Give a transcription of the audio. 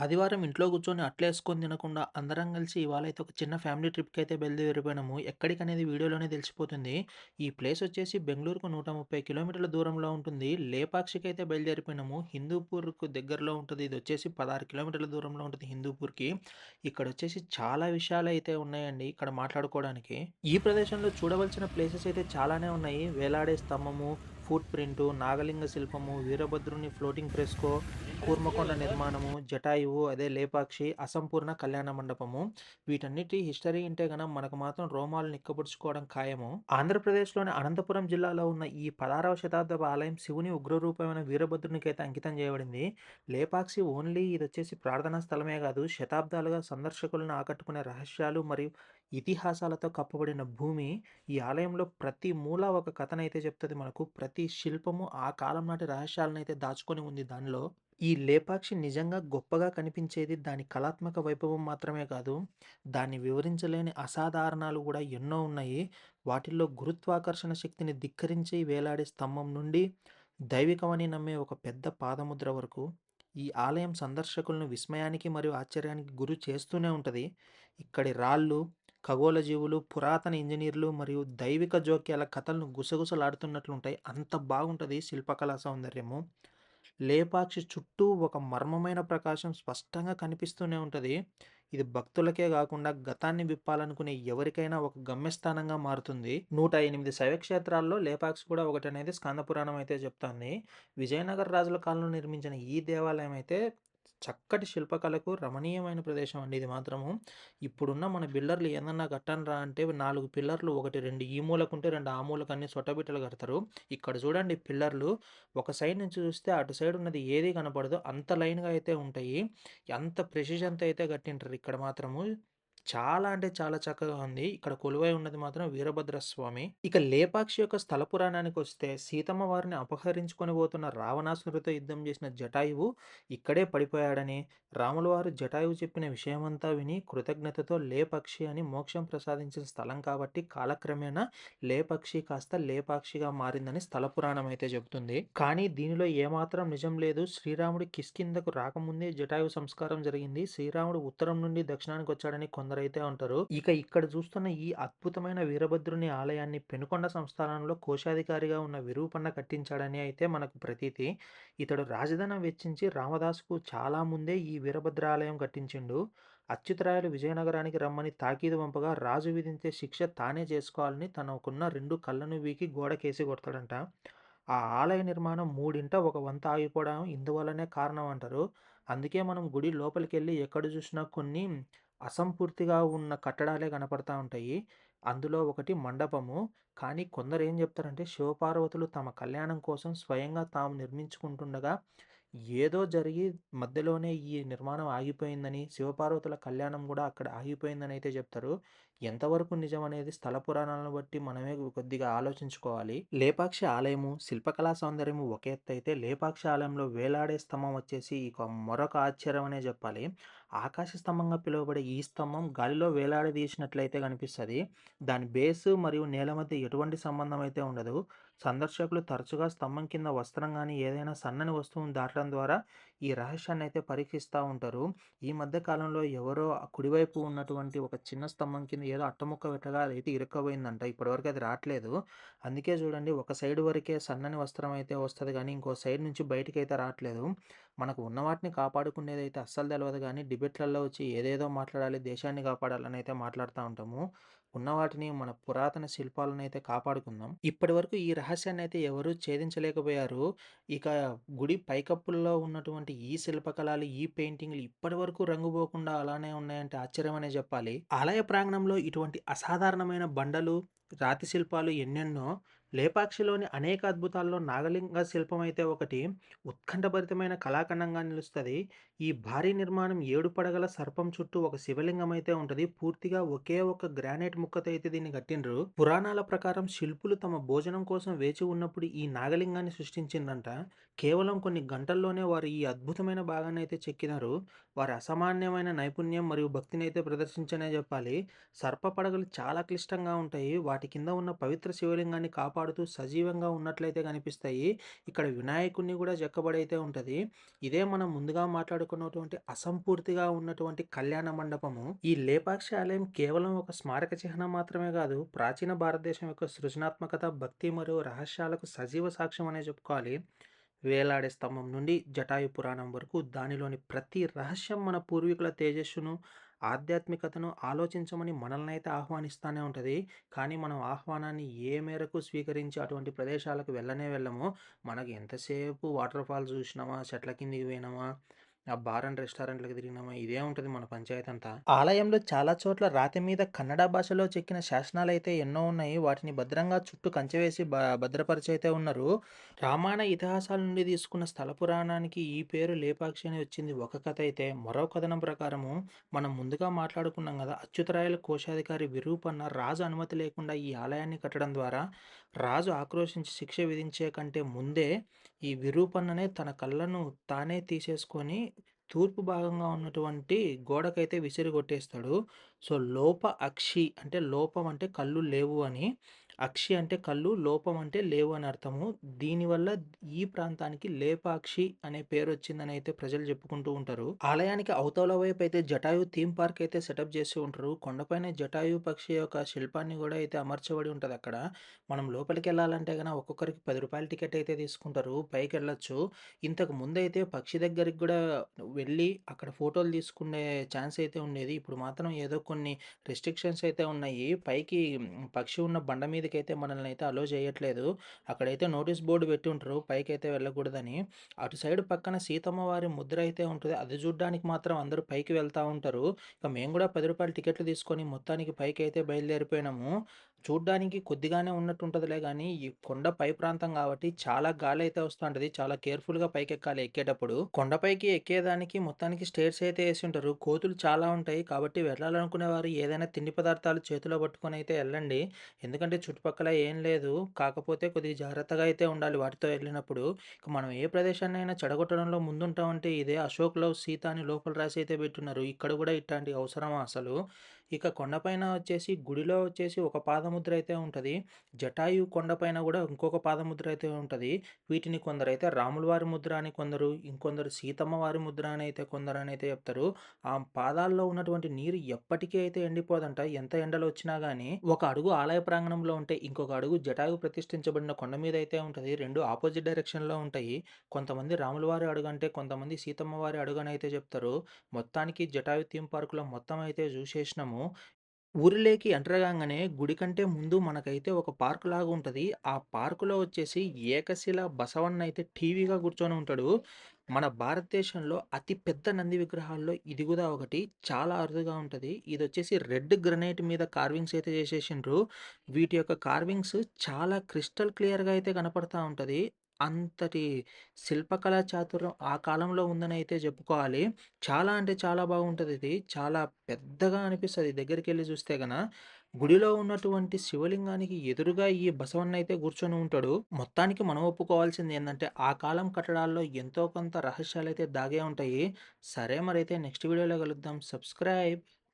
ఆదివారం ఇంట్లో కూర్చొని అట్లేసుకొని తినకుండా అందరం కలిసి ఇవాళ అయితే ఒక చిన్న ఫ్యామిలీ ట్రిప్‌కి అయితే బయలుదేరిపోయినాము. ఎక్కడికనేది వీడియోలోనే తెలిసిపోతుంది. ఈ ప్లేస్ వచ్చేసి బెంగళూరుకు నూట ముప్పై కిలోమీటర్ల దూరంలో ఉంటుంది. లేపాక్షికి అయితే బయలుదేరిపోయినాము. హిందూపూర్‌కు దగ్గరలో ఉంటుంది ఇది వచ్చేసి 16 కిలోమీటర్ల దూరంలో ఉంటుంది హిందూపూర్‌కి. ఇక్కడ వచ్చేసి చాలా విషయాలు అయితే ఉన్నాయండి ఇక్కడ మాట్లాడుకోవడానికి. ఈ ప్రదేశంలో చూడవలసిన ప్లేసెస్ అయితే చాలానే ఉన్నాయి. వేలాడే స్తంభము, ఫుట్ ప్రింటు, నాగలింగ శిల్పము, వీరభద్రుని ఫ్లోటింగ్ ఫ్రెస్కో, కూర్మకొండ నిర్మాణము, జటాయువు, అదే లేపాక్షి, అసంపూర్ణ కళ్యాణ మండపము. వీటన్నిటి హిస్టరీ అంటే గన మనకు మాత్రం రోమాలు నిక్కబుడుచుకోవడం ఖాయము. ఆంధ్రప్రదేశ్‌లోని అనంతపురం జిల్లాలో ఉన్న ఈ 16వ శతాబ్దపు ఆలయం శివుని ఉగ్రరూపమైన వీరభద్రునికైతే అంకితం చేయబడింది. లేపాక్షి ఓన్లీ ఇది వచ్చేసి ప్రార్థనా స్థలమే కాదు, శతాబ్దాలుగా సందర్శకులను ఆకట్టుకునే రహస్యాలు మరియు ఇతిహాసాలతో కప్పబడిన భూమి. ఈ ఆలయంలో ప్రతి మూల ఒక కథనైతే చెప్తుంది మనకు. ప్రతి శిల్పము ఆ కాలం నాటి రహస్యాలనైతే దాచుకొని ఉంది దానిలో. ఈ లేపాక్షి నిజంగా గొప్పగా కనిపించేది దాని కళాత్మక వైభవం మాత్రమే కాదు, దాన్ని వివరించలేని అసాధారణాలు కూడా ఎన్నో ఉన్నాయి. వాటిల్లో గురుత్వాకర్షణ శక్తిని ధిక్కరించి వేలాడే స్తంభం నుండి, దైవికమని నమ్మే ఒక పెద్ద పాదముద్ర వరకు, ఈ ఆలయం సందర్శకులను విస్మయానికి మరియు ఆశ్చర్యానికి గురి చేస్తూనే ఉంటుంది ఇక్కడి రాళ్ళు, ఖగోళ జీవులు, పురాతన ఇంజనీర్లు మరియు దైవిక జోక్యాల కథలను గుసగుసలాడుతున్నట్లుంటాయి. అంత బాగుంటుంది శిల్పకళా సౌందర్యము. లేపాక్షి చుట్టూ ఒక మర్మమైన ప్రకాశం స్పష్టంగా కనిపిస్తూనే ఉంటుంది ఇది భక్తులకే కాకుండా గతాన్ని విప్పాలనుకునే ఎవరికైనా ఒక గమ్యస్థానంగా మారుతుంది. 108 శైవక్షేత్రాల్లో లేపాక్షి కూడా ఒకటనేది అనేది పురాణం అయితే చెప్తుంది విజయనగర రాజుల కాలంలో నిర్మించిన ఈ దేవాలయం అయితే చక్కటి శిల్పకళకు రమణీయమైన ప్రదేశం అండి ఇది మాత్రము. ఇప్పుడున్న మన బిల్డర్లు ఏదన్నా కట్టనరా అంటే నాలుగు పిల్లర్లు ఒకటి రెండు ఈ మూలకుంటే రెండు ఆ మూలకు అన్ని సొట్టబిట్టలు కడతారు. ఇక్కడ చూడండి పిల్లర్లు ఒక సైడ్ నుంచి చూస్తే అటు సైడ్ ఉన్నది ఏది కనపడదు. అంత లైన్‌గా అయితే ఉంటాయి. అంత ప్రెసిషన్‌తో అయితే కట్టింటారు ఇక్కడ మాత్రము. చాలా అంటే చాలా చక్కగా ఉంది. ఇక్కడ కొలువై ఉన్నది మాత్రం వీరభద్ర స్వామి. ఇక లేపాక్షి యొక్క స్థల పురాణానికొస్తే సీతమ్మ వారిని అపహరించుకొని పోతున్న రావణాసురుడితో యుద్ధం చేసిన జటాయువు ఇక్కడే పడిపోయాడని, రాముల వారు జటాయువు చెప్పిన విషయమంతా విని కృతజ్ఞతతో లేపక్షి అని మోక్షం ప్రసాదించిన స్థలం కాబట్టి కాలక్రమేణా లేపక్షి కాస్త లేపాక్షిగా మారిందని స్థల పురాణం అయితే చెబుతుంది. కానీ దీనిలో ఏమాత్రం నిజం లేదు. శ్రీరాముడు కిష్కింధకు రాకముందే జటాయువు సంస్కారం జరిగింది. శ్రీరాముడు ఉత్తరం నుండి దక్షిణానికి వచ్చాడని కొందరైతే ఉంటారు ఇక ఇక్కడ చూస్తున్న ఈ అద్భుతమైన వీరభద్రుని ఆలయాన్ని పెనుకొండ సంస్థానంలో కోశాధికారిగా ఉన్న విరూపన్న కట్టించాడని అయితే మనకు ప్రతీతి. ఇతడు రాజధనం వెచ్చించి రామదాసుకు చాలా ముందే ఈ వీరభద్ర ఆలయం కట్టించిండు. అచ్యుతరాయలు విజయనగరానికి రమ్మని తాకీదు పంపగా రాజు విధించే శిక్ష తానే చేసుకోవాలని తనకున్న రెండు కళ్ళను వీకి గోడకేసి కొడతాడంట. ఆ ఆలయ నిర్మాణం మూడింట ఒక వంత ఆగిపోవడం ఇందువల్లనే కారణం అంటారు. అందుకే మనం గుడి లోపలికెళ్ళి ఎక్కడ చూసినా కొన్ని అసంపూర్తిగా ఉన్న కట్టడాలే కనపడతా ఉంటాయి. అందులో ఒకటి మండపము. కానీ కొందరు ఏం చెప్తారంటే శివపార్వతులు తమ కళ్యాణం కోసం స్వయంగా తాము నిర్మించుకుంటుండగా ఏదో జరిగి మధ్యలోనే ఈ నిర్మాణం ఆగిపోయిందని, శివపార్వతుల కళ్యాణం కూడా అక్కడ ఆగిపోయిందని అయితే చెప్తారు. ఎంతవరకు నిజం అనేది స్థల పురాణాలను బట్టి మనమే కొద్దిగా ఆలోచించుకోవాలి. లేపాక్షి ఆలయము, శిల్పకళా సౌందర్యము ఒక ఎత్తైతే లేపాక్షి ఆలయంలో వేలాడే స్తంభం వచ్చేసి ఇక మరొక ఆశ్చర్యం అనే చెప్పాలి. ఆకాశ స్తంభంగా పిలువబడే ఈ స్తంభం గాలిలో వేలాడదీసినట్లయితే కనిపిస్తుంది దాని బేసు మరియు నేల మధ్య ఎటువంటి సంబంధం అయితే ఉండదు. సందర్శకులు తరచుగా స్తంభం కింద వస్త్రం కానీ ఏదైనా సన్నని వస్తువును దాటడం ద్వారా ఈ రహస్యాన్ని అయితే పరీక్షిస్తూ ఉంటారు. ఈ మధ్య కాలంలో ఎవరో కుడివైపు ఉన్నటువంటి ఒక చిన్న స్తంభం కింద ఏదో అట్టముక్క పెట్టగా అయితే ఇరుక్కుపోయిందంట. ఇప్పటివరకు అది రావట్లేదు అందుకే చూడండి ఒక సైడ్ వరకే సన్నని వస్త్రం అయితే వస్తుంది కానీ ఇంకో సైడ్ నుంచి బయటకి అయితే రావట్లేదు మనకు ఉన్న వాటిని కాపాడుకునేదైతే అస్సలు తెలియదు కానీ డిబేట్‌లలో వచ్చి ఏదేదో మాట్లాడాలి, దేశాన్ని కాపాడాలని అయితే మాట్లాడుతూ ఉంటాము. ఉన్న వాటిని మన పురాతన శిల్పాలనైతే కాపాడుకుందాం. ఇప్పటివరకు ఈ రహస్యాన్ని అయితే ఎవరు ఛేదించలేకపోయారు. ఇక గుడి పైకప్పుల్లో ఉన్నటువంటి ఈ శిల్పకళలు, ఈ పెయింటింగ్‌లు ఇప్పటివరకు వరకు రంగుపోకుండా అలానే ఉన్నాయంటే ఆశ్చర్యమనే చెప్పాలి. ఆలయ ప్రాంగణంలో ఇటువంటి అసాధారణమైన బండలు, రాతి శిల్పాలు ఎన్నెన్నో. లేపాక్షిలోని అనేక అద్భుతాల్లో నాగలింగ శిల్పం అయితే ఒకటి ఉత్కంఠభరితమైన కళాఖండంగా నిలుస్తుంది. ఈ భారీ నిర్మాణం ఏడు పడగల సర్పం చుట్టూ ఒక శివలింగం అయితే ఉంటుంది. పూర్తిగా ఒకే ఒక గ్రానైట్ ముక్కతో అయితే దీన్ని కట్టిండ్రు. పురాణాల ప్రకారం శిల్పులు తమ భోజనం కోసం వేచి ఉన్నప్పుడు ఈ నాగలింగాన్ని సృష్టించిందంట. కేవలం కొన్ని గంటల్లోనే వారు ఈ అద్భుతమైన భాగాన్ని అయితే చెక్కినారు. వారి అసామాన్యమైన నైపుణ్యం మరియు భక్తిని అయితే ప్రదర్శించనే చెప్పాలి సర్ప పడగలు చాలా క్లిష్టంగా ఉంటాయి. వాటి కింద ఉన్న పవిత్ర శివలింగాన్ని కాపాడుతూ సజీవంగా ఉన్నట్లయితే కనిపిస్తాయి. ఇక్కడ వినాయకుడిని కూడా చెక్కబడైతే ఉంటుంది ఇదే మనం ముందుగా మాట్లాడుకున్నటువంటి అసంపూర్తిగా ఉన్నటువంటి కళ్యాణ మండపము. ఈ లేపాక్షి ఆలయం కేవలం ఒక స్మారక చిహ్నం మాత్రమే కాదు ప్రాచీన భారతదేశం యొక్క సృజనాత్మకత, భక్తి మరియు రహస్యాలకు సజీవ సాక్ష్యం అనే చెప్పుకోవాలి. వేలాడే స్తంభం నుండి జటాయు పురాణం వరకు దానిలోని ప్రతి రహస్యం మన పూర్వీకుల తేజస్సును, ఆధ్యాత్మికతను ఆలోచించమని మనల్ని అయితే ఆహ్వానిస్తానే ఉంటుంది. కానీ మనం ఆహ్వానాన్ని ఏ మేరకు స్వీకరించి అటువంటి ప్రదేశాలకు వెళ్ళనే వెళ్ళము. మనకు ఎంతసేపు వాటర్ ఫాల్స్ చూసినామా, చెట్ల కిందికి పోయినామా, ఆ బార్ అండ్ రెస్టారెంట్లకు తిరిగినామా ఇదే ఉంటుంది మన పంచాయతీ అంతా. ఆలయంలో చాలా చోట్ల రాతి మీద కన్నడ భాషలో చెక్కిన శాసనాలు అయితే ఎన్నో ఉన్నాయి. వాటిని భద్రంగా చుట్టూ కంచె వేసి భద్రపరిచి అయితే ఉన్నారు. రామాయణ ఇతిహాసాల నుండి తీసుకున్న స్థల పురాణానికి ఈ పేరు లేపాక్షి అని వచ్చింది ఒక కథ అయితే, మరో కథనం ప్రకారము మనం ముందుగా మాట్లాడుకున్నాం కదా అచ్యుతరాయల కోశాధికారి విరూపన్న రాజు అనుమతి లేకుండా ఈ ఆలయాన్ని కట్టడం ద్వారా రాజు ఆక్రోశించి శిక్ష విధించే కంటే ముందే ఈ విరూపన్ననే తన కళ్ళను తానే తీసేసుకొని తూర్పు భాగంగా ఉన్నటువంటి గోడకైతే విసిరి కొట్టేస్తాడు. సో, లోప అక్షి అంటే లోపం అంటే కళ్ళు లేవు అని. అక్షి అంటే కళ్ళు, లోపం అంటే లేవు అని అర్థము. దీనివల్ల ఈ ప్రాంతానికి లేపాక్షి అనే పేరు వచ్చిందని అయితే ప్రజలు చెప్పుకుంటూ ఉంటారు. ఆలయానికి అవతల వైపు అయితే జటాయు థీమ్ పార్క్ అయితే సెటప్ చేసి ఉంటారు. కొండపైన జటాయు పక్షి యొక్క శిల్పాన్ని కూడా అయితే అమర్చబడి ఉంటుంది అక్కడ మనం లోపలికి వెళ్ళాలంటే కనుక ఒక్కొక్కరికి పది రూపాయల టికెట్ అయితే తీసుకుంటారు. పైకి వెళ్ళొచ్చు ఇంతకు ముందైతే పక్షి దగ్గరికి కూడా వెళ్ళి అక్కడ ఫోటోలు తీసుకునే ఛాన్స్ అయితే ఉండేది. ఇప్పుడు మాత్రం ఏదో కొన్ని రెస్ట్రిక్షన్స్ అయితే ఉన్నాయి. పైకి పక్షి ఉన్న బండ మీద అయితే మనల్ని అయితే అలో చేయట్లేదు. అక్కడైతే నోటీస్ బోర్డు పెట్టి ఉంటారు. పైకి అయితే వెళ్ళకూడదని. అటు సైడ్ పక్కన సీతమ్మ వారి ముద్ర అయితే ఉంటది. అది చూడ్డానికి మాత్రం అందరూ పైకి వెళ్తా ఉంటారు. ఇక మేము కూడా పది రూపాయలు టికెట్లు తీసుకొని మొత్తానికి పైకి అయితే బయలుదేరిపోయినాము. చూడ్డానికి కొద్దిగానే ఉన్నట్టుంటదిలే కానీ ఈ కొండ పై ప్రాంతం కాబట్టి చాలా గాలి అయితే వస్తూ ఉంటుంది చాలా కేర్‌ఫుల్‌గా పైకెక్కాలి ఎక్కేటప్పుడు. కొండపైకి ఎక్కేదానికి మొత్తానికి స్టేర్స్ అయితే వేసి ఉంటారు కోతులు చాలా ఉంటాయి. కాబట్టి వెళ్ళాలనుకునే వారు ఏదైనా తిండి పదార్థాలు చేతిలో పట్టుకొని అయితే వెళ్ళండి ఎందుకంటే చుట్టుపక్కల ఏం లేదు. కాకపోతే కొద్దిగా జాగ్రత్తగా అయితే ఉండాలి వాటితో వెళ్ళినప్పుడు ఇక మనం ఏ ప్రదేశాన్నైనా చెడగొట్టడంలో ముందుంటామంటే ఇదే అశోక్ లవ్ సీత అని లోపల రాసి అయితే పెట్టున్నారు. ఇక్కడ కూడా ఇట్లాంటి అవసరమా అసలు? ఇక కొండపైన వచ్చేసి గుడిలో వచ్చేసి ఒక పాదముద్ర అయితే ఉంటుంది జటాయు కొండపైన కూడా ఇంకొక పాదముద్ర అయితే ఉంటుంది వీటిని కొందరైతే రాముల వారి ముద్ర అని కొందరు, ఇంకొందరు సీతమ్మ వారి ముద్ర అని అయితే కొందరు అని అయితే చెప్తారు. ఆ పాదాల్లో ఉన్నటువంటి నీరు ఎప్పటికీ అయితే ఎండిపోదంట. ఎంత ఎండలు వచ్చినా కానీ ఒక అడుగు ఆలయ ప్రాంగణంలో ఉంటే, ఇంకొక అడుగు జటాయు ప్రతిష్ఠించబడిన కొండ మీద అయితే ఉంటుంది రెండు ఆపోజిట్ డైరెక్షన్‌లో ఉంటాయి. కొంతమంది రాముల వారి అంటే కొంతమంది సీతమ్మ వారి అడుగనైతే చెప్తారు. మొత్తానికి జటాయు థీమ్ పార్కులో మొత్తం అయితే చూసేసినాము. ఊరిలోకి ఎంటర్ కాగానే గుడి కంటే ముందు మనకైతే ఒక పార్క్ లాగా ఉంటది. ఆ పార్కులో వచ్చేసి ఏకశిల బసవన్న అయితే టీవీగా కూర్చొని ఉంటాడు. మన భారతదేశంలో అతి పెద్ద నంది విగ్రహాల్లో ఇది ఒకటి. చాలా అరుదుగా ఉంటది. ఇదొచ్చేసి రెడ్ గ్రనైట్ మీద కార్వింగ్స్ అయితే చేసేసిండ్రు. వీటి యొక్క కార్వింగ్స్ చాలా క్రిస్టల్ క్లియర్‌గా అయితే కనపడతా ఉంటది. అంతటి శిల్పకళా చాతుర్యం ఆ కాలంలో ఉందని అయితే చెప్పుకోవాలి. చాలా అంటే చాలా బాగుంటదిది. చాలా పెద్దగా అనిపిస్తది దగ్గరికెళ్ళి చూస్తే గన. గుడిలో ఉన్నటువంటి శివలింగానికి ఎదురుగా ఈ బసవన్న అయితే కూర్చొని ఉంటాడు. మొత్తానికి మనం ఒప్పుకోవాల్సింది ఏందంటే, ఆ కాలం కట్టడాల్లో ఎంతో కొంత రహస్యాలైతే దాగే ఉంటాయి. సరే మరైతే నెక్స్ట్ వీడియోలో కలుద్దాం. సబ్స్క్రైబ్.